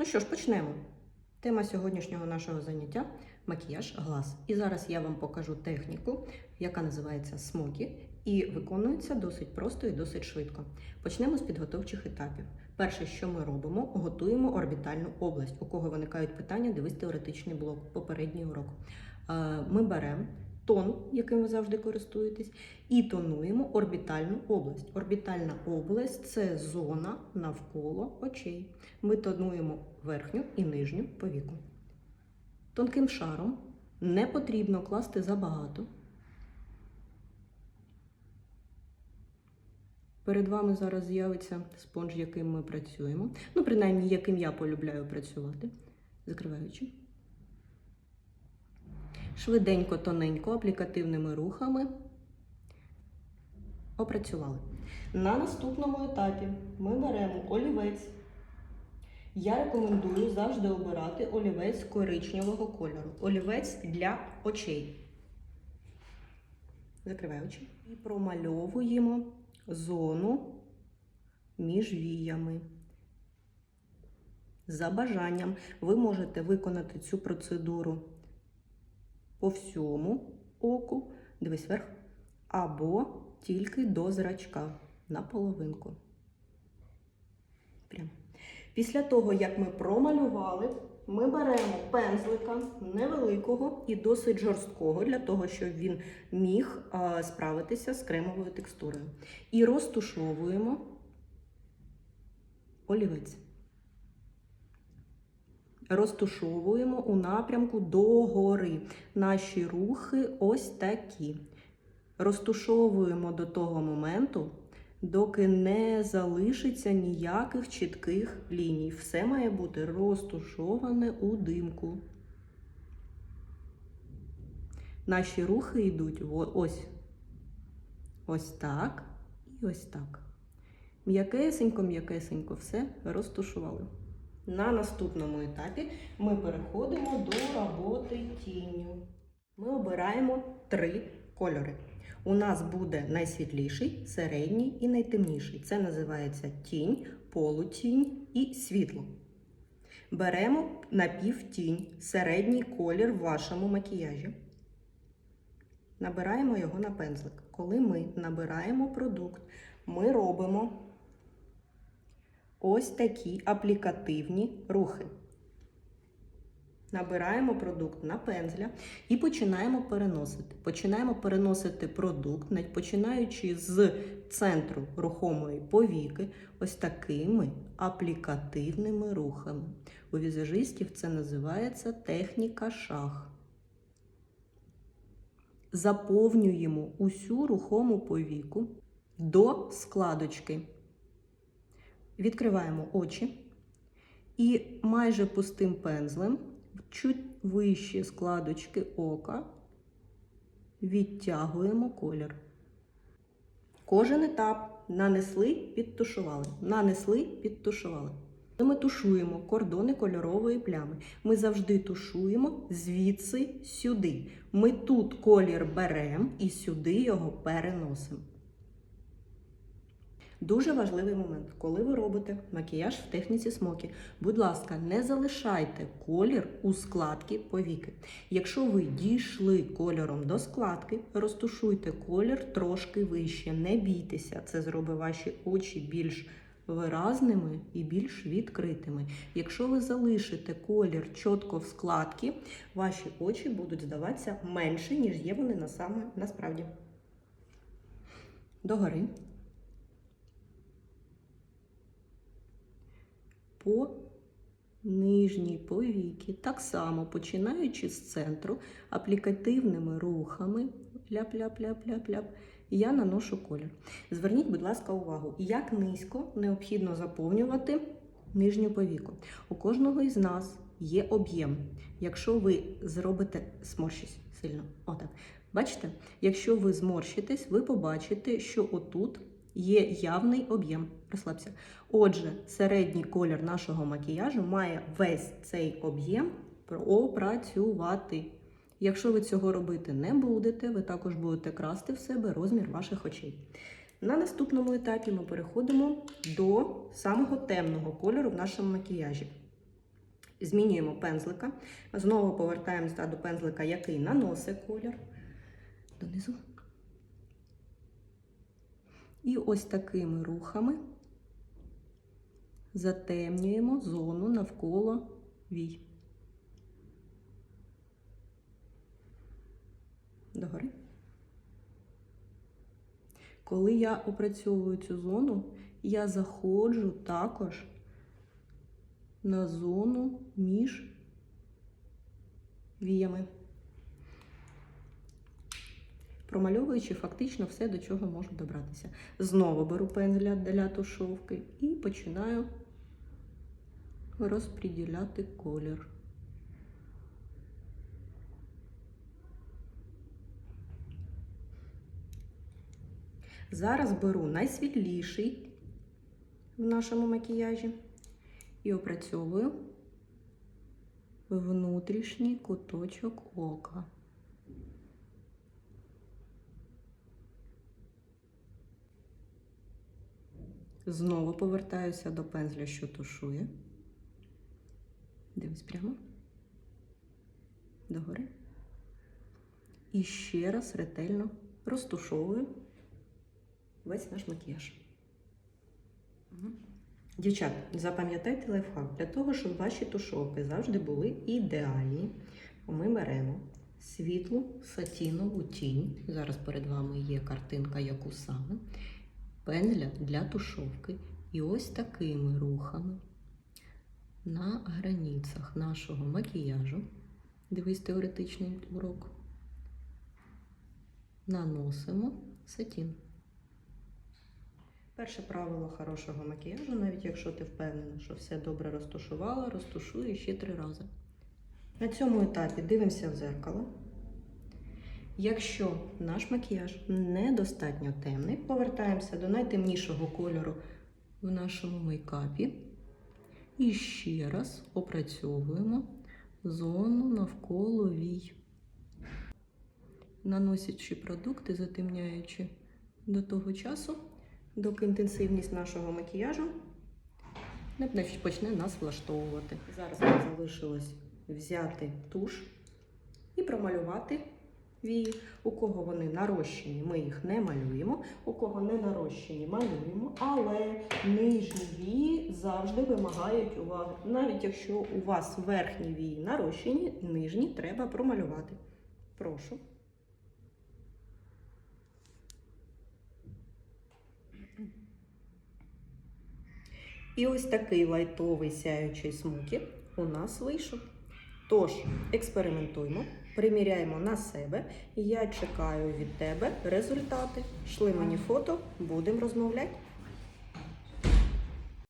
Ну що ж, почнемо. Тема сьогоднішнього нашого заняття макіяж глаз. І зараз я вам покажу техніку, яка називається смокі, і виконується досить просто і досить швидко. Почнемо з підготовчих етапів. Перше, що ми робимо, готуємо орбітальну область. У кого виникають питання, дивись теоретичний блок, попередній урок. Е, Ми беремо тон, яким ви завжди користуєтесь, і тонуємо орбітальну область. Орбітальна область це зона навколо очей. Ми тонуємо верхню і нижню повіку. Тонким шаром не потрібно класти забагато. Перед вами зараз з'явиться спонж, яким ми працюємо. Ну, принаймні, яким я полюбляю працювати. Закриваючи. Швиденько, тоненько, аплікативними рухами опрацювали. На наступному етапі ми беремо олівець. Я рекомендую завжди обирати олівець коричневого кольору. Олівець для очей. Закриваю очі. І промальовуємо зону між віями. За бажанням ви можете виконати цю процедуру по всьому оку, дивись вверх, або тільки до зрачка на половинку. Прямо. Після того, як ми промалювали, ми беремо пензлика невеликого і досить жорсткого, для того, щоб він міг справитися з кремовою текстурою. І розтушовуємо олівець. Розтушовуємо у напрямку догори. Наші рухи ось такі. Розтушовуємо до того моменту, доки не залишиться ніяких чітких ліній. Все має бути розтушоване у димку. Наші рухи йдуть ось, ось так і ось так. М'якесенько, м'якесенько все розтушували. На наступному етапі ми переходимо до роботи тінню. Ми обираємо три кольори. У нас буде найсвітліший, середній і найтемніший. Це називається тінь, полутінь і світло. Беремо напівтінь, середній колір в вашому макіяжі. Набираємо його на пензлик. Коли ми набираємо продукт, ми робимо ось такі аплікативні рухи. Набираємо продукт на пензля і починаємо переносити. Починаємо переносити продукт, починаючи з центру рухомої повіки, ось такими аплікативними рухами. У візажистів це називається техніка шах. Заповнюємо усю рухому повіку до складочки. Відкриваємо очі і майже пустим пензлем, чуть вище складочки ока, відтягуємо колір. Кожен етап нанесли, підтушували, нанесли, підтушували. Ми тушуємо кордони кольорової плями. Ми завжди тушуємо звідси сюди. Ми тут колір беремо і сюди його переносимо. Дуже важливий момент, коли ви робите макіяж в техніці смокі, будь ласка, не залишайте колір у складки повіки. Якщо ви дійшли кольором до складки, розтушуйте колір трошки вище. Не бійтеся, це зробить ваші очі більш виразними і більш відкритими. Якщо ви залишите колір чітко в складки, ваші очі будуть здаватися менше, ніж є вони на саме, насправді. Догори. По нижній повіки, так само починаючи з центру, аплікативними рухами, ляп-ляп-ляп-ляп-ляп, я наношу колір. Зверніть, будь ласка, увагу, як низько необхідно заповнювати нижню повіку. У кожного із нас є об'єм. Якщо ви зробите сморщись сильно, отак. Бачите, якщо ви зморщитесь, ви побачите, що отут є явний об'єм. Розслабся. Отже, середній колір нашого макіяжу має весь цей об'єм опрацювати. Якщо ви цього робити не будете, ви також будете красти в себе розмір ваших очей. На наступному етапі ми переходимо до самого темного кольору в нашому макіяжі. Змінюємо пензлика. Знову повертаємося до пензлика, який наносить колір. Донизу. І ось такими рухами затемнюємо зону навколо вій. Догори. Коли я опрацьовую цю зону, я заходжу також на зону між віями, промальовуючи фактично все, до чого можу добратися. Знову беру пензля для тушовки і починаю розподіляти колір. Зараз беру найсвітліший в нашому макіяжі і опрацьовую внутрішній куточок ока. Знову повертаюся до пензля, що тушує. Дивись прямо. Догори. І ще раз ретельно розтушовую весь наш макіяж. Дівчат, запам'ятайте лайфхак. Для того, щоб ваші тушовки завжди були ідеальні, ми беремо світлу сатінову тінь. Зараз перед вами є картинка, яку саме, пензля для тушовки. І ось такими рухами на границях нашого макіяжу. Дивись теоретичний урок. Наносимо сатін. Перше правило хорошого макіяжу, навіть якщо ти впевнена, що все добре розташувала, розташуй ще три рази. На цьому етапі дивимося в зеркало. Якщо наш макіяж недостатньо темний, повертаємося до найтемнішого кольору в нашому мейкапі. І ще раз опрацьовуємо зону навколо вій. Наносячи продукти, затемняючи до того часу, доки інтенсивність нашого макіяжу не почне нас влаштовувати. Зараз нам залишилось взяти туш і промалювати вії. У кого вони нарощені, ми їх не малюємо. У кого не нарощені, малюємо, але нижні вії завжди вимагають уваги. Навіть якщо у вас верхні вії нарощені, нижні треба промалювати. Прошу. І ось такий лайтовий сяючий смокі у нас вийшов. Тож, експериментуємо, приміряємо на себе. і Я чекаю від тебе результати. Шли мені фото, будемо розмовляти.